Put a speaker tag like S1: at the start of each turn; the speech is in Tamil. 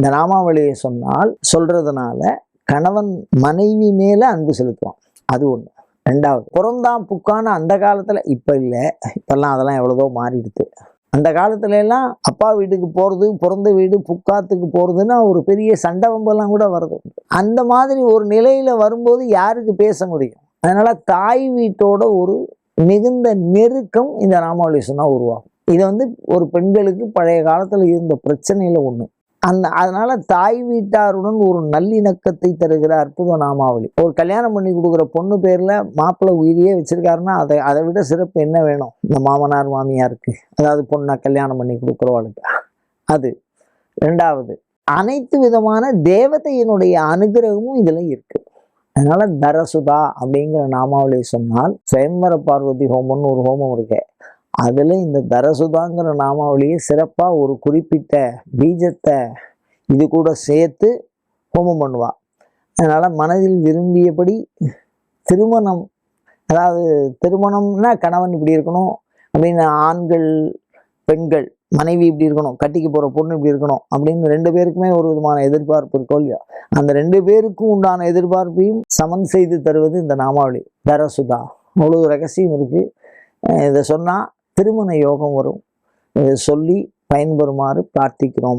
S1: இந்த நாமாவளியை சொன்னால் சொல்றதுனால கணவன் மனைவி மேல அன்பு செலுத்துவான். அது ஒண்ணு. ரெண்டாவது பிறந்தான் புக்கான அந்த காலத்துல இப்ப இல்லை. இப்பெல்லாம் அதெல்லாம் எவ்வளவோ மாறிடுது அந்த காலத்துல எல்லாம் அப்பா வீட்டுக்கு போறது பிறந்த வீடு புக்காத்துக்கு போறதுன்னா ஒரு பெரிய சண்டை வம்பெல்லாம் கூட வருது. அந்த மாதிரி ஒரு நிலையில வரும்போது யாருக்கு பேச முடியும்? அதனால தாய் வீட்டோட ஒரு மிகுந்த நெருக்கம் இந்த ராமாவளி சொன்னா உருவாகும். இது வந்து ஒரு பெண்களுக்கு பழைய காலத்துல இருந்த பிரச்சனையில ஒண்ணு. அந்த அதனால தாய் வீட்டாருடன் ஒரு நல்லிணக்கத்தை தருகிற அற்புத நாமாவளி. ஒரு கல்யாணம் பண்ணி கொடுக்குற பொண்ணு பேர்ல மாப்பிள்ளை உயிரியே வச்சிருக்காருன்னா அதை அதை விட சிறப்பு என்ன வேணும்? இந்த மாமனார் மாமியாருக்கு. அதாவது பொண்ணை கல்யாணம் பண்ணி கொடுக்குறவாளுக்கு. அது. ரெண்டாவது அனைத்து விதமான தேவதையினுடைய அனுகிரகமும் இதில் இருக்கு. அதனால தரசுதா அப்படிங்கிற நாமாவளி சொன்னால் சுயம்பர பார்வதி ஹோமம்னு ஒரு ஹோமம் இருக்கு. அதில் இந்த தரசுதாங்கிற நாமாவளியை சிறப்பாக ஒரு குறிப்பிட்ட பீஜத்தை இது கூட சேர்த்து ஹோமம் பண்ணுவாள் அதனால் மனதில் விரும்பியபடி திருமணம் அதாவது திருமணம்னா கணவன் இப்படி இருக்கணும் அப்படின்னு ஆண்கள் பெண்கள் மனைவி இப்படி இருக்கணும் கட்டிக்கு போகிற பொண்ணு இப்படி இருக்கணும் அப்படின்னு ரெண்டு பேருக்குமே ஒரு விதமான எதிர்பார்ப்பு இருக்கோ இல்லையா அந்த ரெண்டு பேருக்கும் உண்டான எதிர்பார்ப்பையும் சமன் செய்து தருவது இந்த நாமாவளி தரசுதா. அவ்வளவு ரகசியம் இருக்குது இதை சொன்னால் திருமண யோகம் வரும். சொல்லி பயன்பெறுமாறு பிரார்த்திக்கிறோம்.